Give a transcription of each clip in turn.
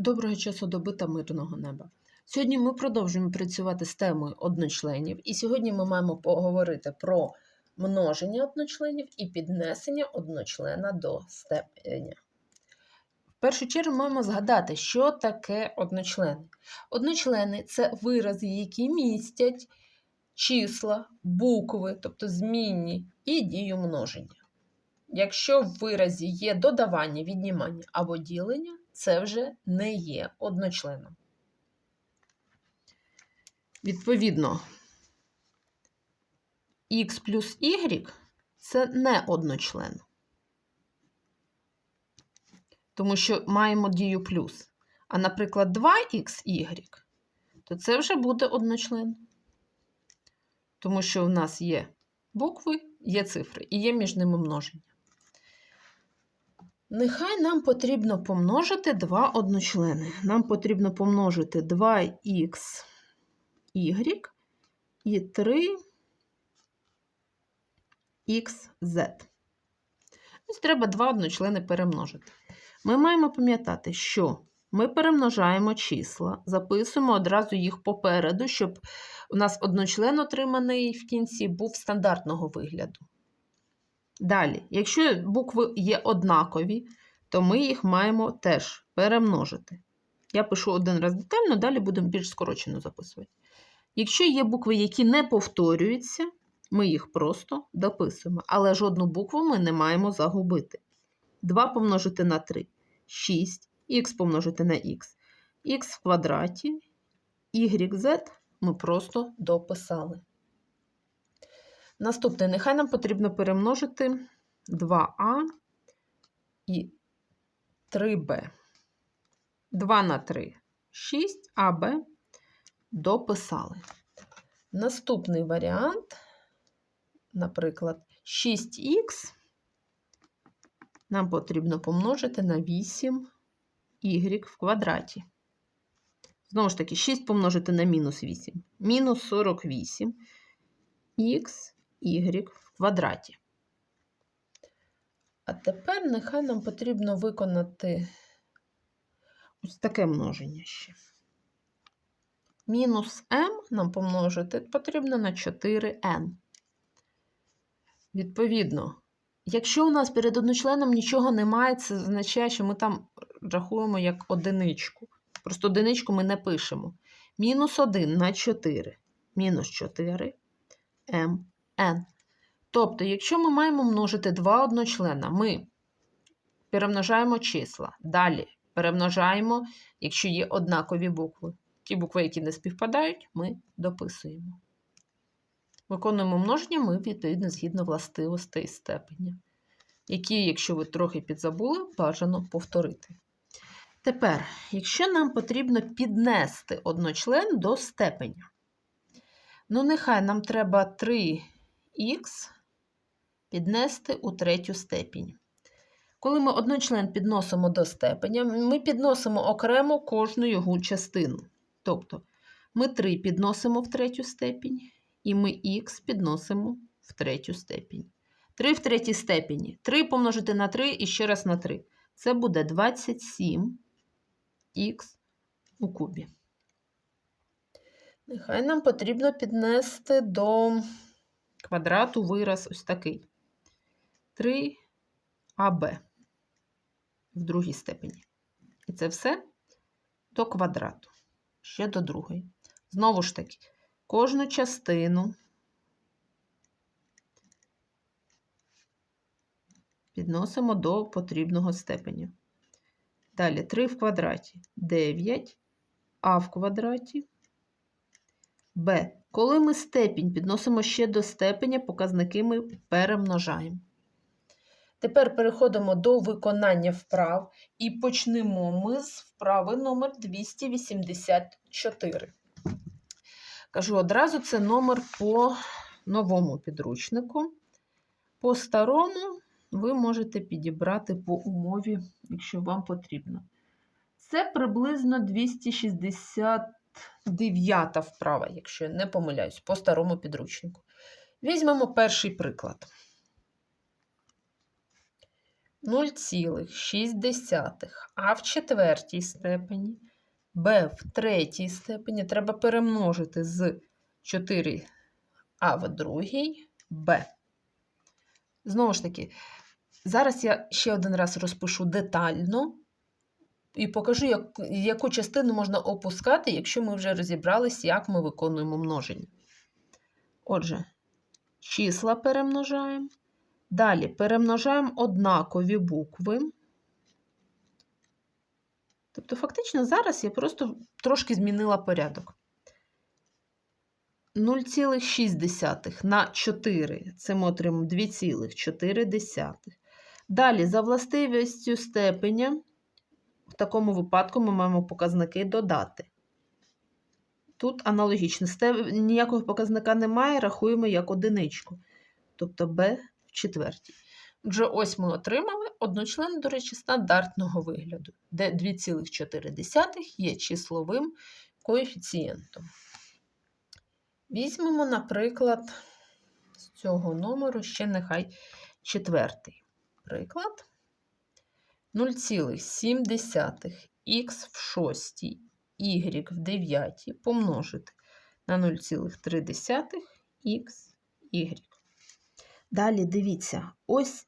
Доброго часу доби та мирного неба. Сьогодні ми продовжуємо працювати з темою одночленів, і сьогодні ми маємо поговорити про множення одночленів і піднесення одночлена до степеня. В першу чергу маємо згадати, що таке одночлени. Одночлени це вирази, які містять числа, букви, тобто змінні, і дію множення. Якщо в виразі є додавання, віднімання або ділення, це вже не є одночленом. Відповідно, х плюс y це не одночлен. Тому що маємо дію плюс. А, наприклад, 2xy, то це вже буде одночлен. Тому що в нас є букви, є цифри і є між ними множення. Нехай нам потрібно помножити два одночлени. Нам потрібно помножити 2х y і 3xz. Ось треба два одночлени перемножити. Ми маємо пам'ятати, що ми перемножаємо числа, записуємо одразу їх попереду, щоб у нас одночлен отриманий в кінці був стандартного вигляду. Далі, якщо букви є однакові, то ми їх маємо теж перемножити. Я пишу один раз детально, далі будемо більш скорочено записувати. Якщо є букви, які не повторюються, ми їх просто дописуємо, але жодну букву ми не маємо загубити. 2 помножити на 3 6, х помножити на х, х в квадраті, YZ ми просто дописали. Наступне, нехай нам потрібно перемножити 2а і 3b. 2 на 3 6, а b дописали. Наступний варіант, наприклад, 6х нам потрібно помножити на 8 y в квадраті. Знову ж таки, 6 помножити на мінус 8. Мінус 48 х y в квадраті. А тепер нехай нам потрібно виконати ось таке множення ще. Мінус m нам помножити потрібно на 4n. Відповідно, якщо у нас перед одночленом нічого немає, це означає, що ми там рахуємо як одиничку. Просто одиничку ми не пишемо. Мінус 1 на 4. Мінус 4 m n. Тобто, якщо ми маємо множити два одночлена, ми перемножаємо числа. Далі перемножаємо, якщо є однакові букви. Ті букви, які не співпадають, ми дописуємо. Виконуємо множення ми, відповідно, згідно властивостей степеня, які, якщо ви трохи підзабули, бажано повторити. Тепер, якщо нам потрібно піднести одночлен до степеня, ну, нехай нам треба 3х піднести у третю степінь. Коли ми одночлен підносимо до степеня, ми підносимо окремо кожну його частину. Тобто ми 3 підносимо в третю степінь, і ми х підносимо в третю степінь. 3 в третій степені. 3 помножити на 3 і ще раз на 3. Це буде 27 х у кубі. Нехай нам потрібно піднести до квадрату вираз ось такий. 3аб в другій степені. І це все до квадрату. Ще до другої. Знову ж таки, кожну частину підносимо до потрібного степеня. Далі 3 в квадраті 9, а в квадраті Б. Коли ми степінь підносимо ще до степеня, показники ми перемножаємо. Тепер переходимо до виконання вправ і почнемо ми з вправи номер 284. Кажу одразу, це номер по новому підручнику. По старому ви можете підібрати по умові, якщо вам потрібно. Це приблизно 269 вправа, якщо я не помиляюсь, по старому підручнику. Візьмемо перший приклад. 0,6, а в четвертій степені, b в третій степені треба перемножити з 4 а в другій b. Знову ж таки, зараз я ще один раз розпишу детально і покажу, як, яку частину можна опускати, якщо ми вже розібрались, як ми виконуємо множення. Отже, числа перемножаємо. Далі перемножаємо однакові букви. Тобто, фактично, зараз я просто трошки змінила порядок. 0,6 на 4 це ми отримаємо 2,4. Далі, за властивістю степеня, такому випадку ми маємо показники додати. Тут аналогічно. Ніякого показника немає, рахуємо як одиничку. Тобто b в четвертій. Отже, ось ми отримали одночлен, до речі, стандартного вигляду, де 2,4 є числовим коефіцієнтом. Візьмемо, наприклад, з цього номеру ще нехай четвертий приклад. 0,7 х в шостій, y в дев'ятій помножити на 0,3 х y. Далі дивіться, ось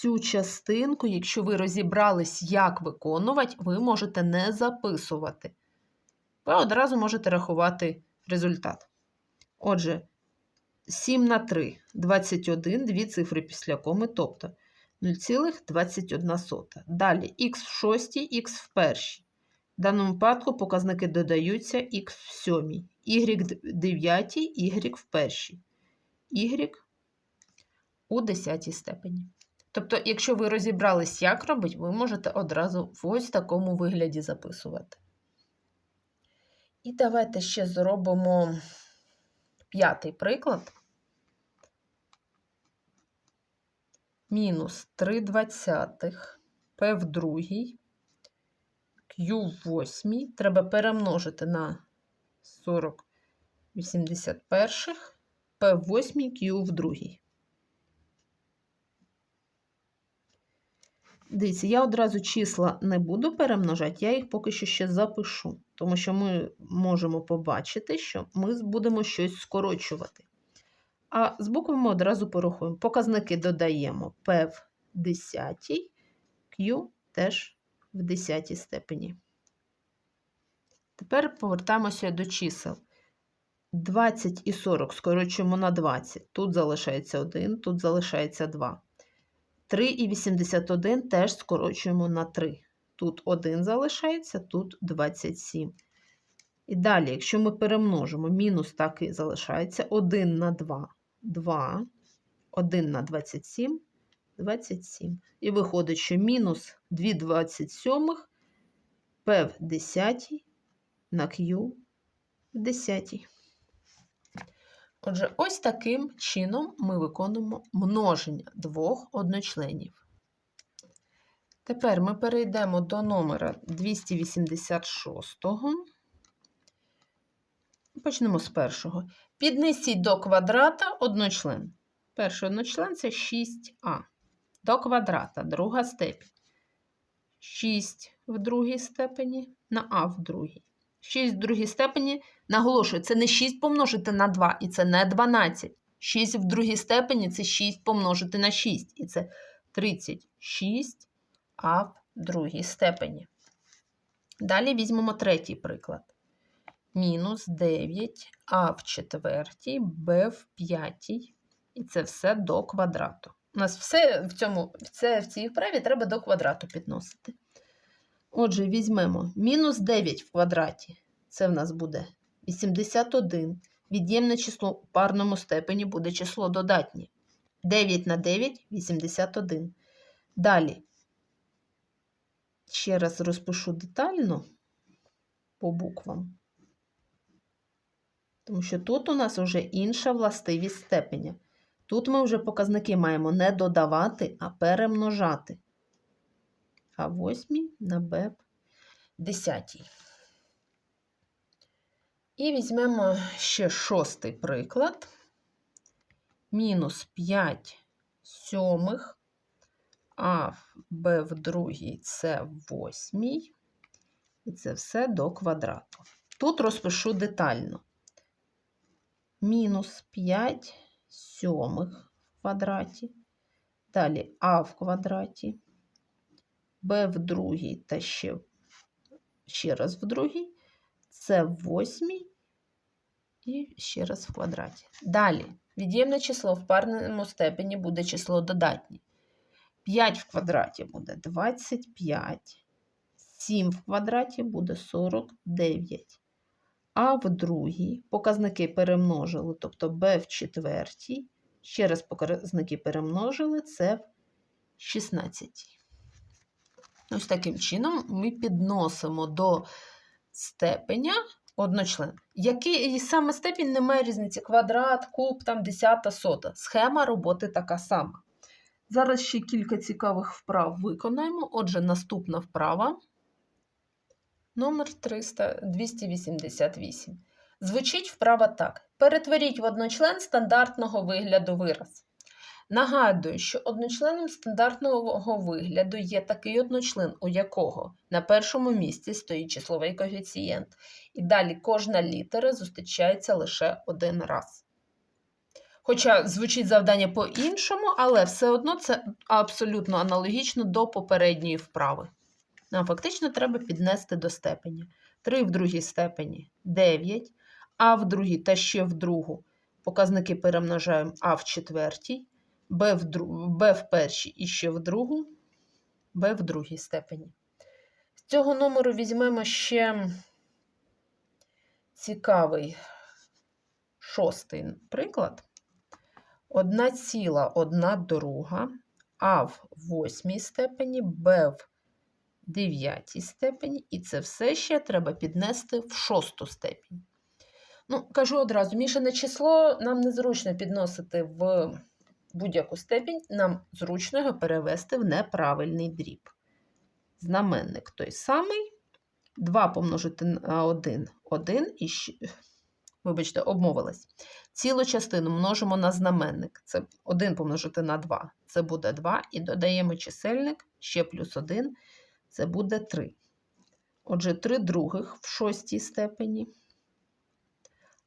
цю частинку, якщо ви розібрались, як виконувати, ви можете не записувати. Ви одразу можете рахувати результат. Отже, 7 на 3 21, дві цифри після коми, тобто 0,21. Далі х в шостій, х в першій. В даному випадку показники додаються х в сьомій, y в дев'ятій, y в першій, y у десятій степені. Тобто, якщо ви розібрались, як робити, ви можете одразу в ось такому вигляді записувати. І давайте ще зробимо п'ятий приклад. Мінус 3 двадцятих P в другій, Q в восьмій. Треба перемножити на 40 81, P в восьмій, Q в другій. Дивіться, я одразу числа не буду перемножати, я їх поки що ще запишу, тому що ми можемо побачити, що ми будемо щось скорочувати. А з буквами ми одразу порахуємо. Показники додаємо P в 10, Q теж в 10 степені. Тепер повертаємося до чисел. 20 і 40 скорочуємо на 20. Тут залишається 1, тут залишається 2. 3 і 81 теж скорочуємо на 3. Тут 1 залишається, тут 27. І далі, якщо ми перемножимо, мінус так і залишається 1 на 2 2, 1 на 27, 27. І виходить, що мінус 2 27 P в 10 на Q в 10. Отже, ось таким чином ми виконуємо множення двох одночленів. Тепер ми перейдемо до номера 286. Почнемо з першого. Піднесіть до квадрата одночлен. Перший одночлен це 6а. До квадрата, друга степень. 6 в другій степені на а в другій. 6 в другій степені, наголошую, це не 6 помножити на 2, і це не 12. 6 в другій степені це 6 помножити на 6, і це 36 а в другій степені. Далі візьмемо третій приклад. Мінус 9 а в четвертій, б в п'ятій. І це все до квадрату. У нас все в цьому, все в цій вправі треба до квадрату підносити. Отже, візьмемо мінус 9 в квадраті. Це в нас буде 81. Від'ємне число у парному степені буде число додатнє. 9 на 9 81. Далі. Ще раз розпишу детально по буквам. Тому що тут у нас вже інша властивість степеня. Тут ми вже показники маємо не додавати, а перемножати. А восьмій на Б десятій. І візьмемо ще шостий приклад. Мінус 5 сьомих а в b в другій це восьмій. І це все до квадрату. Тут розпишу детально. Мінус 5 сьомих в квадраті. Далі а в квадраті, b в другій та ще, ще раз в другій. Це в восьмій і ще раз в квадраті. Далі від'ємне число в парному степені буде число додатнє. 5 в квадраті буде 25. 7 в квадраті буде 49. А в другій показники перемножили, тобто b в четвертій. Ще раз показники перемножили, це в 16. Ось таким чином ми підносимо до степеня одночлен. Який саме степінь немає різниці. Квадрат, куб, там десята, сота. Схема роботи така сама. Зараз ще кілька цікавих вправ виконаємо. Отже, наступна вправа номер 300, 288. Звучить вправа так. Перетворіть в одночлен стандартного вигляду вираз. Нагадую, що одночленом стандартного вигляду є такий одночлен, у якого на першому місці стоїть числовий коефіцієнт, і далі кожна літера зустрічається лише один раз. Хоча звучить завдання по-іншому, але все одно це абсолютно аналогічно до попередньої вправи. Нам фактично треба піднести до степені. 3 в другій степені 9, а в другій та ще в другу. Показники перемножаємо а в четвертій, Б в, дру... Б в першій і ще в другу, Б в другій степені. З цього номеру візьмемо ще цікавий шостий приклад. Одна ціла, одна друга, А в восьмій степені, Б в дев'ятій степені, і це все ще треба піднести в шосту степень. Ну, кажу одразу, мішане число нам незручно підносити в будь-яку степінь, нам зручно його перевести в неправильний дріб. Знаменник той самий. 2 помножити на 1 1 і вибачте, обмовилась. Цілу частину множимо на знаменник. Це 1 помножити на 2. Це буде 2. І додаємо чисельник ще плюс 1. Це буде 3. Отже, 3 других в шостій степені,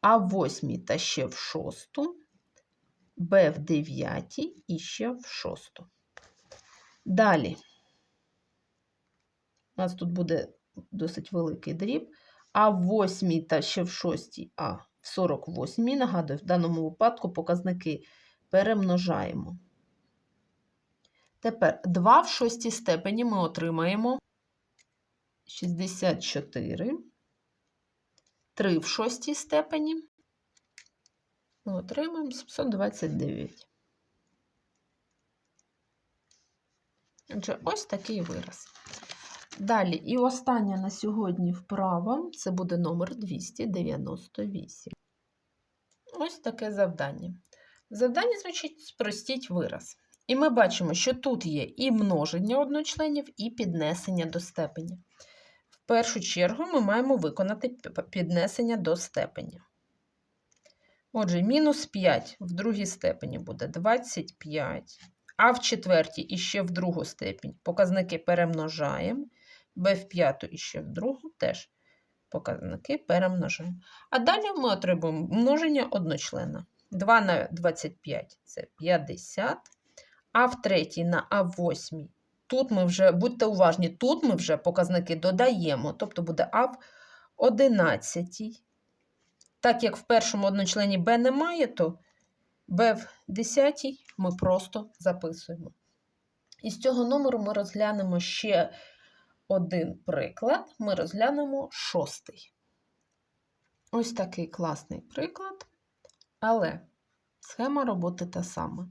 а в восьмій та ще в шосту, Б в дев'ятій і ще в шосту. Далі. У нас тут буде досить великий дріб, а в восьмій та ще в шостій, а в 48, нагадую, в даному випадку показники перемножаємо. Тепер 2 в шостій степені ми отримаємо 64, 3 в шостій степені ми отримаємо 729. Отже, ось такий вираз. Далі, і остання на сьогодні вправа це буде номер 298. Ось таке завдання. Завдання звучить спростіть вираз. І ми бачимо, що тут є і множення одночленів, і піднесення до степені. В першу чергу ми маємо виконати піднесення до степені. Отже, мінус 5 в другій степені буде 25, а в четвертій і ще в другу степень показники перемножаємо, b в п'яту і ще в другу теж показники перемножаємо. А далі ми отримуємо множення одночлена. 2 на 25 це 50, а в третій на А8. Тут ми вже, будьте уважні, тут ми вже показники додаємо, тобто буде А в 11. Так як в першому одночлені Б немає, то Б в 10 ми просто записуємо. І з цього номеру ми розглянемо ще один приклад. Ми розглянемо шостий. Ось такий класний приклад. Але схема роботи та сама.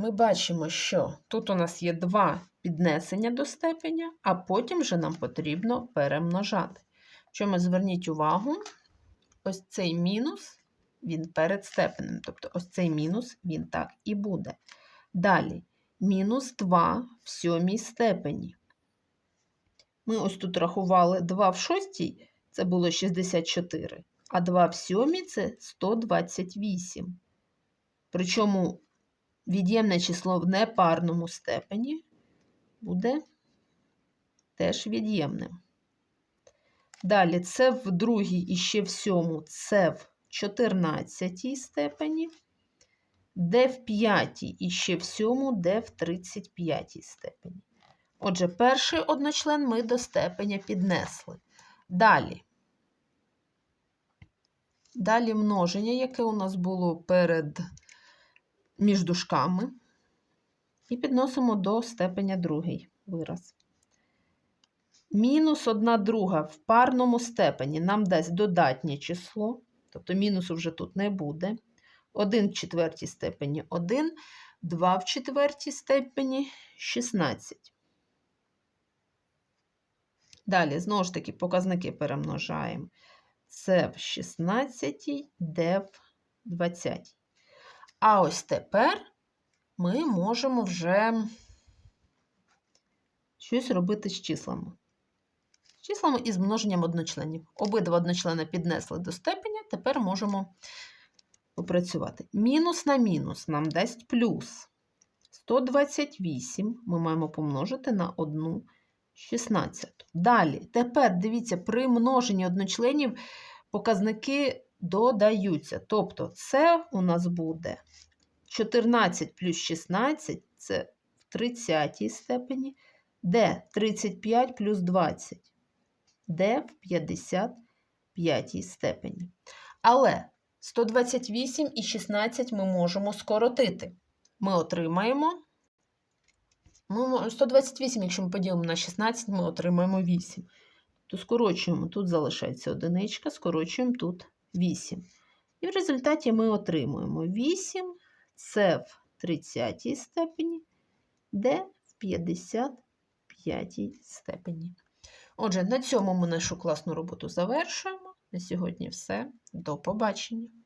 Ми бачимо, що тут у нас є два піднесення до степеня, а потім вже нам потрібно перемножати. Чому зверніть увагу, ось цей мінус, він перед степенем. Тобто ось цей мінус, він так і буде. Далі, мінус 2 в сьомій степені. Ми ось тут рахували 2 в шостій, це було 64, а 2 в сьомій це 128. Причому від'ємне число в непарному степені, буде теж від'ємним. Далі це в другій і ще в сьому, це в 14 степені, де в п'ятій і ще в сьому, де в 35 степені. Отже, перший одночлен ми до степеня піднесли. Далі. Далі множення, яке у нас було перед між дужками, і підносимо до степеня другий вираз. Мінус 1 друга в парному степені нам дасть додатнє число, тобто мінусу вже тут не буде. 1 в четвертій степені 1, 2 в четвертій степені 16. Далі, знову ж таки, показники перемножаємо. Це в 16, де в 20. А ось тепер ми можемо вже щось робити з числами. З числами і з множенням одночленів. Обидва одночлена піднесли до степеня, тепер можемо попрацювати. Мінус на мінус нам дасть плюс. 128 ми маємо помножити на 1 16. Далі, тепер дивіться, при множенні одночленів показники додаються. Тобто, це у нас буде 14 плюс 16 це в 30 степені, де 35 плюс 20, де в 55 степені. Але 128 і 16 ми можемо скоротити. Ми отримаємо. 128, якщо ми поділимо на 16, ми отримаємо 8. То скорочуємо, тут залишається одиничка, скорочуємо тут 8. І в результаті ми отримуємо 8 це в 30 степені, де в 55 степені. Отже, на цьому ми нашу класну роботу завершуємо. На сьогодні все. До побачення!